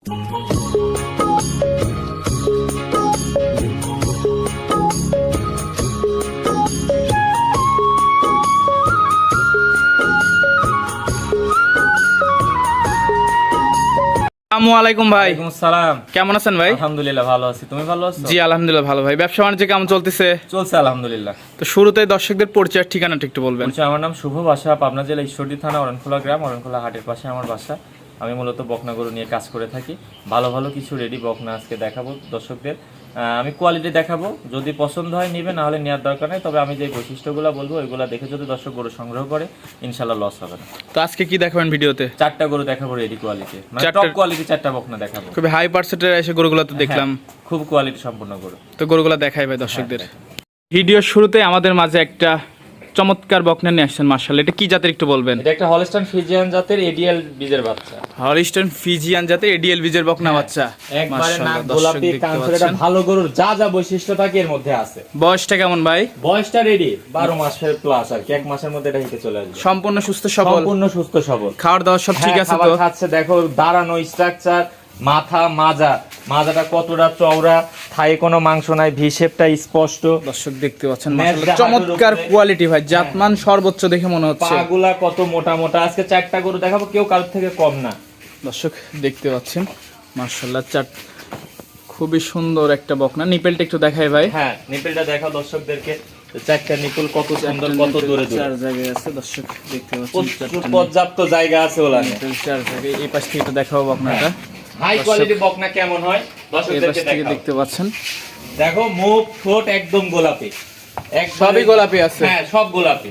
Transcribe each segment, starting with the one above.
আসসালামু আলাইকুম ভাই। কেমন আছেন ভাই? আলহামদুলিল্লাহ ভালো আছি। তুমি ভালো আছো? জি আলহামদুলিল্লাহ ভালো ভাই। ব্যবসা বাণিজ্য কেমন চলতেছে? চলছে আলহামদুলিল্লাহ। তো শুরুতে দর্শকদের ঠিকানাটা একটু বলবেন। আমার নাম শুভ বাসা পাবনা জেলা ঈশ্বরদী থানা অরণখোলা গ্রাম অরণখোলা হাটের পাশে আমার বাসা। আমি মূলত বকনা গরু নিয়ে কাজ করে থাকি। ভালো ভালো কিছু রেডি বকনা আজকে দেখাবো দর্শকদের। আমি কোয়ালিটি দেখাবো। যদি পছন্দ হয় নিবে না হলে নেওয়ার দরকার নেই। তবে আমি যে বৈশিষ্ট্যগুলো বলব ওইগুলো দেখে যদি দর্শক গরু সংগ্রহ করে ইনশাল্লাহ লস হবে না। তো আজকে কি দেখাবেন ভিডিওতে? চারটা গরু দেখাবো রেডি কোয়ালিটি মানে টপ কোয়ালিটি চারটা বকনা দেখাবো। খুবই হাই পার্সেন্টের এসে গরুগুলো তো দেখলাম। হ্যাঁ, খুব কোয়ালিটি সম্পূর্ণ গরু। তো গরুগুলো দেখাই ভাই দর্শকদের। ভিডিওর শুরুতে আমাদের মাঝে একটা চমৎকার বকনা নিয়ে আসছেন মার্শাল এটা কি জাতের একটু বলবেন? এটা একটা হলস্টান ফিজিয়ান জাতের এডিএল বীজের বাচ্চা। হলিস্টন ফিজিয়ান জাতের এডিএল বীজের বকনা বাচ্চা। হ্যাঁ, একবারে মাশাআল্লাহ, নাক গোলাপি কানসুর এটা ভালো গরুর যা যা বৈশিষ্ট্য থাকে এর মধ্যে আছে। বয়সটা কেমন ভাই? বয়সটা রেডি বারো মাসের প্লাস আর কি এক মাসের মধ্যে এটা হিতে চলে আসবে। সম্পূর্ণ সুস্থ সবল? সম্পূর্ণ সুস্থ সবল। খাওয়ার দাওয়ার সব ঠিক হ্যাঁ, আছে তো? খাচ্ছে দেখো দাঁড়ানো স্ট্রাকচার মাথা মাজা। মাজাটা কতটা চওড়া থায়ে কোনো মাংস নাই ভি শেপটা স্পষ্ট। দর্শক দেখতে পাচ্ছেন চমৎকার কোয়ালিটি ভাই জাতমান সর্বোচ্চ দেখে মনে হচ্ছে। পাগুলা কত মোটা মোটা আজকে চারটা গরু দেখাবো কেউ কারোর থেকে কম না। দর্শক দেখতে পাচ্ছেন মার্শাল্লাহ চার খুবই সুন্দর একটা বকনা। নিপেলটা একটু দেখাই ভাই। হ্যাঁ নিপেলটা দেখাও দর্শকদেরকে চারটা নিপুল কত সুন্দর কত দূরে দূরে। চার জায়গায় আছে দর্শক দেখতে পাচ্ছেন পর্যাপ্ত জায়গা আছে চার জায়গায় এই পাশ থেকে দেখাবো বকনাটা। হাই কোয়ালিটি বকনা কেমন হয়? এই পাশ থেকে দেখতে পাচ্ছেন। দেখো মুখ ঠোঁট একদম গোলাপি। সবই গোলাপি আছে। হ্যাঁ সব গোলাপি।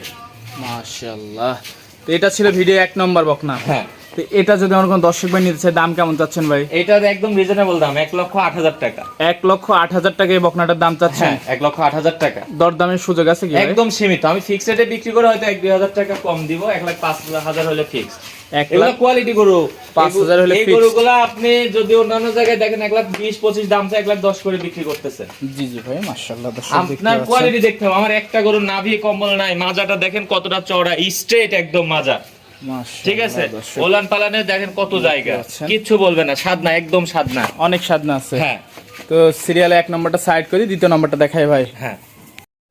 মাশাআল্লাহ। তো এটা ছিল ভিডিও এক নম্বর বকনা। হ্যাঁ। তো এটা যদি আমার কোনো দর্শক ভাই নিতে চায় দাম কেমন চাচ্ছেন ভাই? এটার একদম রিজনেবল দাম এক লক্ষ আট হাজার টাকা। এক লক্ষ আট হাজার টাকা এই বকনাটার দাম চাচ্ছেন? হ্যাঁ এক লক্ষ আট হাজার টাকা। দরদামের সুযোগ আছে কি একদম সীমিত। আমি ফিক্স রেটে বিক্রি করে হয়তো এক দুই হাজার টাকা কম দিব এক লাখ পাঁচ হাজার হলে ফিক্স এক লাখ কোয়ালিটি গরু। পাঁচ হাজার হলে এই fixed। গরুগুলো আপনি যদি অন্যান্য জায়গায় দেখেন এক লাখ বিশ পঁচিশ দাম চাই এক লাখ দশ করে বিক্রি করতেছে। জি জি ভাই মাশাআল্লাহ দেখতে আপনার কোয়ালিটি দেখতে হবে। আমার একটা গরুর নাভি কম্বল নাই মাজাটা দেখেন কতটা চওড়া স্ট্রেট একদম মাজা। ঠিক আছে? ওলান পালানে দেখেন কত জায়গা। কিচ্ছু বলবে না সাদনা একদম সাদনা অনেক সাধনা আছে। হ্যাঁ। তো সিরিয়ালে এক নম্বরটা সাইড করি দ্বিতীয় নম্বরটা দেখাই ভাই। হ্যাঁ।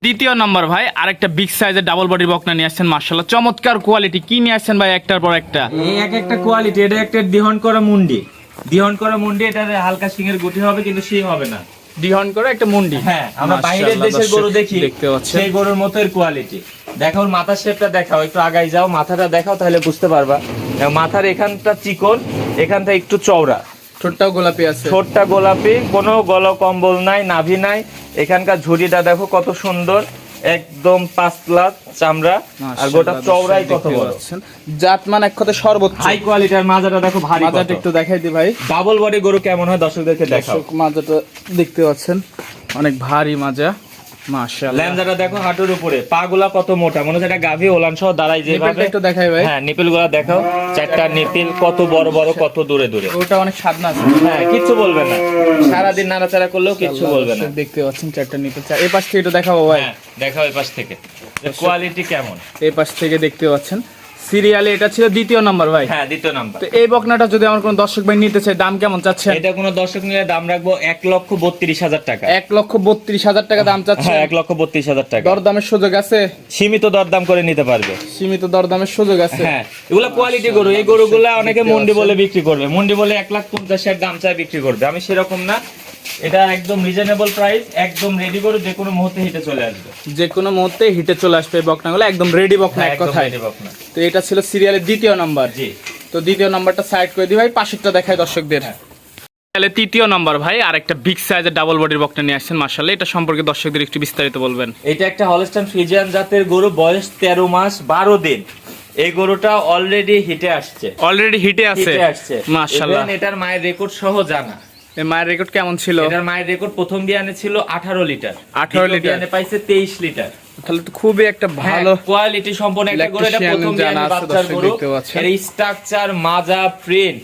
দ্বিতীয় নম্বর ভাই আরেকটা বিগ সাইজের ডাবল বডি বকনা নিয়ে আসছেন মার্শাল্লাহ চমৎকার কোয়ালিটি কি নিয়ে আসছেন ভাই একটার পর একটা? এই এক একটা কোয়ালিটি এটা একটা দিহন করা মুন্ডি। দিহন করা মুন্ডি এটা হালকা সিং এর গুটি হবে কিন্তু সিং হবে না। দিহন করে একটা মুন্ডি। হ্যাঁ আমরা বাইরের দেশের গরু দেখি দেখতে পাচ্ছেন। সেই গরুর মতোই কোয়ালিটি দেখো ওর মাথার শেপটা দেখাও একটু আগাই যাও মাথাটা দেখাও তাহলে বুঝতে পারবা। মাথার এখানটা চিকন এখানটা একটু চওড়া। ঠোঁটটাও গোলাপি আছে। ঠোঁটটা গোলাপি কোনো গল কম্বল নাই নাভি নাই। এখানকার ঝুড়িটা দেখো কত সুন্দর একদম পাতলা চামড়া আর গোটা চওড়াই কত বড়। পাচ্ছেন। জাতমান এক কথা সর্বোচ্চ। হাই কোয়ালিটির মাজাটা দেখো ভারী মাজাটা একটু দেখাই দি ভাই। ডাবল বডি গরু কেমন হয় দর্শকদেরকে দেখাও। দর্শক মাজাটা দেখতে পাচ্ছেন অনেক ভারী মাজা। দেখো হাঁটুর উপরে। পা গুলা কত মোটা মনে হচ্ছে একটা গাভী ওলান সহ দাঁড়াই যেভাবে একটু দেখাই ভাই। হ্যাঁ নিপিলগুলা দেখাও। চারটা নিপিল কত বড় বড় কত দূরে দূরে। ওটা অনেক সাধনা আছে। হ্যাঁ কিচ্ছু বলবে না। সারাদিন নাড়াচাড়া করলেও কিচ্ছু বলবে না। দেখতে পাচ্ছেন চারটা নিপিল। এই পাশ থেকে একটু দেখাবো ভাই। হ্যাঁ দেখাও এই পাশ থেকে কোয়ালিটি কেমন? এই পাশ থেকে দেখতে পাচ্ছেন। সিরিয়ালে এটা ছিল দ্বিতীয় নম্বর ভাই। হ্যাঁ দ্বিতীয় নাম্বার। তো এই বকনাটা যদি আমার কোনো দর্শক ভাই নিতে চায় দাম কেমন চাচ্ছেন এটা কোনো দর্শক নিলে দাম রাখব এক লক্ষ বত্রিশ হাজার টাকা। এক লক্ষ বত্রিশ হাজার টাকা দাম চাচ্ছে? হ্যাঁ এক লক্ষ বত্রিশ হাজার টাকা। দরদামের সুযোগ আছে? সীমিত দরদাম করে নিতে পারবে। সীমিত দরদামের সুযোগ আছে? হ্যাঁ এগুলো কোয়ালিটি গরু। এই গরুগুলা অনেকে মন্ডি বলে বিক্রি করবে। মন্ডি বলে এক লাখ পঞ্চাশ দাম চায় বিক্রি করবে। আমি সেরকম না। এটা একদম রিজনেবল প্রাইস একদম রেডি গরু যে কোনো মুহূর্তে হিটে চলে আসবে। যে কোনো মুহূর্তে হিটে চলে আসবে বকনাগুলো একদম রেডি বকনা হ্যাঁ, এক কথায়। বকনা। তো এটা ছিল সিরিয়ালের দ্বিতীয় নাম্বার জি। তো দ্বিতীয় নাম্বারটা সাইড করে দিই ভাই পাশেরটা দেখায় দর্শকদের। হ্যাঁ। তাহলে তৃতীয় নাম্বার ভাই আর একটা বিগ সাইজের ডাবল বডির বকনা নিয়ে আসছেন মার্শাল্লাহ এটা সম্পর্কে দর্শকদের একটু বিস্তারিত বলবেন। এটা একটা হলস্টাইন ফ্রিজিয়ান জাতের গরু বয়স তেরো মাস বারো দিন। এই গরুটা অলরেডি হিটে আসছে। অলরেডি হিটে আছে। মার্শাল্লাহ এটার মায়ের রেকর্ড সহ জানা। মায়ের রেকর্ড কেমন ছিল? এটার মায়ের রেকর্ড প্রথম বিয়ানে ছিল আঠারো লিটার। 18 লিটার। বিয়ানে পাইছে তেইশ লিটার। তাহলে তো খুবই একটা ভালো কোয়ালিটি সম্পন্ন একটা গরু এটা প্রথম বিয়ানে বাচ্চার গরু। এর স্ট্রাকচার মাজা প্রিন্ট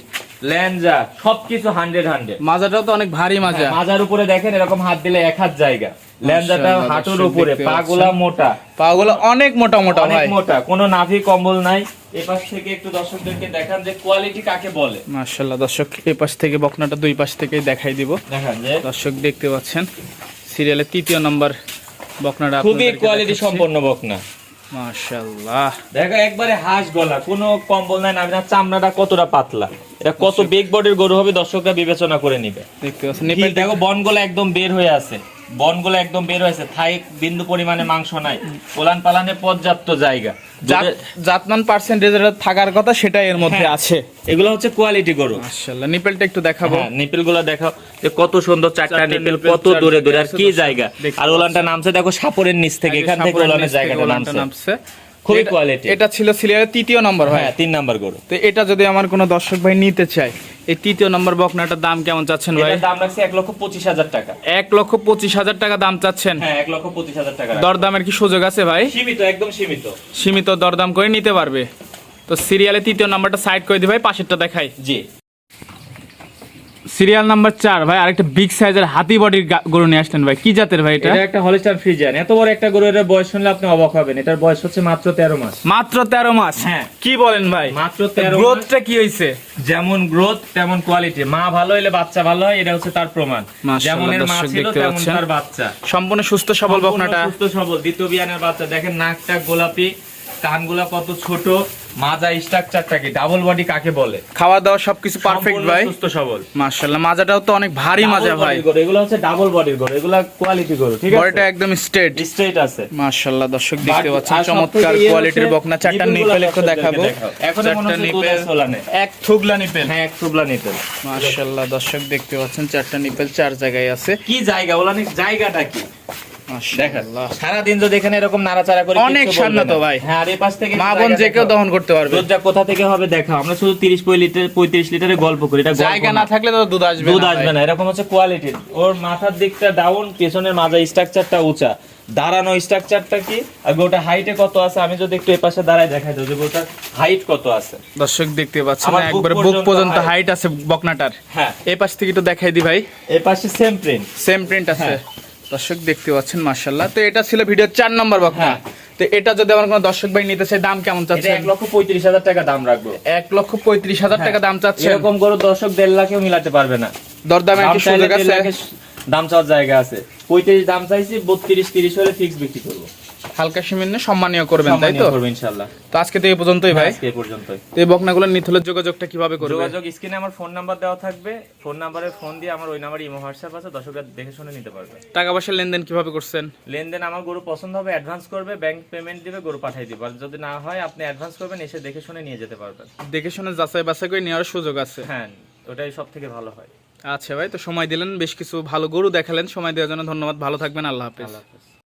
ল্যাঞ্জা সবকিছু হান্ড্রেড হান্ড্রেড মাজাটাও তো অনেক ভারী মাজা। মাজার উপরে দেখেন এরকম হাত দিলে এক হাত জায়গা। মাশাআল্লাহ, হাঁটুর উপরে দেখতে পা গুলা মোটা। পাগুলো অনেক মোটা মোটা ভাই। মোটা কোনো নাভি কম্বল নাই। এই থেকে একটু দর্শকদেরকে দেখান যে কোয়ালিটি কাকে বলে। মাশাল্লাহ দর্শক এই থেকে বকনাটা দুই পাশ থেকেই দেখাই দিব। দেখান যে। দর্শক দেখতে পাচ্ছেন সিরিয়ালের তৃতীয় নম্বর বকনাটা খুবই কোয়ালিটি সম্পন্ন বকনা। মাশাল্লাহ দেখো একবারে হাঁস গলা কোনো কম্বল নাই না চামড়াটা কতটা পাতলা। এটা কত বেগ বডির গরু হবে দর্শকরা বিবেচনা করে নিবে। দেখতে পাচ্ছেন দেখো বনগুলো একদম বের হয়ে আছে। বনগুলো একদম বের হয়েছে। থাই বিন্দু পরিমাণে মাংস নাই। পোলান পালানে পর্যাপ্ত জায়গা। জাতমান পার্সেন্টেজ থাকার কথা সেটা এর মধ্যে হ্যাঁ। আছে। এগুলো হচ্ছে কোয়ালিটি গরু। মাশাল্লাহ নিপেলটা একটু দেখাবো। হ্যাঁ নিপেলগুলো দেখাও। যে কত সুন্দর চারটা নিপেল কত দূরে দূরে আর কি জায়গা। আর ওলানটা নামছে দেখো সাপরের নিচ থেকে এখান থেকে ওলানের জায়গাটা নামছে। নামছে। খুবই quality। এটা ছিল সিরিয়ালের তৃতীয় নম্বর ভাই। হ্যাঁ তিন নাম্বার গরু। তো এটা যদি আমার কোনো দর্শক ভাই নিতে চায় এই তৃতীয় নম্বর বকনাটার দাম কেমন চাচ্ছেন ভাই? দাম রাখছে এক লক্ষ পঁচিশ হাজার টাকা। এক লক্ষ পঁচিশ হাজার টাকা দাম চাচ্ছেন? হ্যাঁ এক লক্ষ পঁচিশ হাজার টাকা দরদামের কি সুযোগ আছে ভাই? সীমিত একদম সীমিত। সীমিত দরদাম করে নিতে পারবে। তো সিরিয়ালে তৃতীয় নাম্বারটা সাইড করে দি ভাই পাশেরটা দেখাই। জি। সিরিয়াল নাম্বার চার ভাই আরেকটা বিগ সাইজের হাতি বডির গরু নিয়ে আসলেন ভাই। কি জাতের ভাই এটা? এটা একটা হলিস্টার ফ্রিজিয়ান এত বড় একটা গরু এর বয়স শুনলে আপনি অবাক হবেন। এটার বয়স হচ্ছে মাত্র তেরো মাস। মাত্র তেরো মাস? হ্যাঁ। কি বলেন ভাই? মাত্র তেরো গ্রোথটা কি হয়েছে যেমন গ্রোথ তেমন কোয়ালিটি মা ভালো হলে বাচ্চা ভালো হয় এটা হচ্ছে তার প্রমাণ। যেমন এর মা ছিল তেমন তার বাচ্চা। সম্পূর্ণ সুস্থ সবল বকনাটা। সুস্থ সবল। দ্বিতীয় বিয়ানের বাচ্চা। দেখেন নাকটা গোলাপি কানগুলা কত ছোট। মাজা স্ট্রাকচারটা কি? ডাবল বডি কাকে বলে? খাওয়া দাওয়া সবকিছু পারফেক্ট ভাই। সুস্থ সবল। মাশাআল্লাহ মাজাটাও তো অনেক ভারী মাজা ভাই। এগুলো হচ্ছে ডাবল বডির গরু এগুলা কোয়ালিটি গরু ঠিক বডিটা একদম স্ট্রেট স্ট্রেট আছে। মাশাআল্লাহ দর্শক দেখতে পাচ্ছেন চমৎকার ইয়ে কোয়ালিটির হচ্ছে বকনা চারটা নিপেল একটু দেখাবো। এখনও মনে চারটা হচ্ছে নিপেল। এক থুগলা নিপেল। হ্যাঁ এক টুবলা নিপেল। মাশাআল্লাহ দর্শক দেখতে পাচ্ছেন চারটা নিপেল চার জায়গায় আছে। কি জায়গা ওলানের জায়গাটা কি? সারাদিন যদি এখানে এরকম নাড়াচাড়া করে অনেক কিচ্ছু বলবে ভাই। হ্যাঁ আর এই পাশ থেকে মা বোন যে কেউ দহন করতে পারবে। দুধটা কোথা থেকে হবে দেখাও। আমরা শুধু তিরিশ লিটার পঁয়ত্রিশ লিটারের গল্প করি এটা জায়গা না। না থাকলে তো দুধ আসবে দুধ আসবে না এরকম হচ্ছে কোয়ালিটির ওর মাথার দিকটা ডাউন পেছনের মাজা স্ট্রাকচারটা উঁচা। দাঁড়ানো স্ট্রাকচারটা কি? আর গোটা হাইটে কত আছে? আমি যদি একটু এই পাশে দাঁড়ায় দেখাই দেবো যে গোটার হাইট কত আছে। দর্শক দেখতে পাচ্ছেন বুক পর্যন্ত হাইট আছে বকনাটার। হ্যাঁ। এই পাশ থেকে একটু দেখাই দি ভাই। এপাশে সেম প্রিন্ট সেম প্রিন্ট আছে। হ্যাঁ। দর্শক দেখতে পাচ্ছেন মার্শাল্লাহ তো এটা ছিল ভিডিও চার নম্বর বকনা হ্যাঁ। তো এটা যদি আমার কোনো দর্শক ভাই নিতে চাই দাম কেমন চাচ্ছে এক লক্ষ পঁয়ত্রিশ হাজার টাকা দাম রাখব। এক লক্ষ পঁয়ত্রিশ হাজার টাকা দাম চাচ্ছে এরকম করে দর্শক দেড় লাখেও মিলাতে পারবে না। দরদামে দাম কি সুযোগ আছে? দাম চাওয়ার জায়গা আছে। পঁয়ত্রিশ দাম চাইছি বত্রিশ তিরিশ হলে ফিক্স বিক্রি করব। হালকা সিমেন্ট সম্মানীয় করবেন তাই তো? করব তো আজকে তো এই পর্যন্তই ভাই। আজকে এই পর্যন্তই। তো এই বকনাগুলো হলে যোগাযোগটা কীভাবে করবে? যোগাযোগ স্ক্রিনে আমার ফোন নাম্বার দেওয়া থাকবে। ফোন নাম্বারে ফোন দিয়ে আমার ওই নাম্বারে ইমো হোয়াটসঅ্যাপ আছে দর্শকরা দেখে শুনে নিতে পারবে। টাকা পয়সা লেনদেন কীভাবে করছেন? লেনদেন আমার গরু পছন্দ হবে অ্যাডভান্স করবে ব্যাংক পেমেন্ট দিবে গরু পাঠিয়ে দিবে। আর যদি না হয় আপনি অ্যাডভান্স করবেন এসে দেখে শুনে নিয়ে যেতে পারবেন। দেখে শুনে যাচাই বাছাই করে নেওয়ার সুযোগ আছে। হ্যাঁ ওটাই সব থেকে ভালো হয়। আচ্ছা ভাই তো সময় দিলেন বেশ কিছু ভালো গরু দেখালেন। সময় দেওয়ার জন্য ধন্যবাদ। ভালো থাকবেন আল্লাহ হাফেজ। আল্লাহ হাফেজ।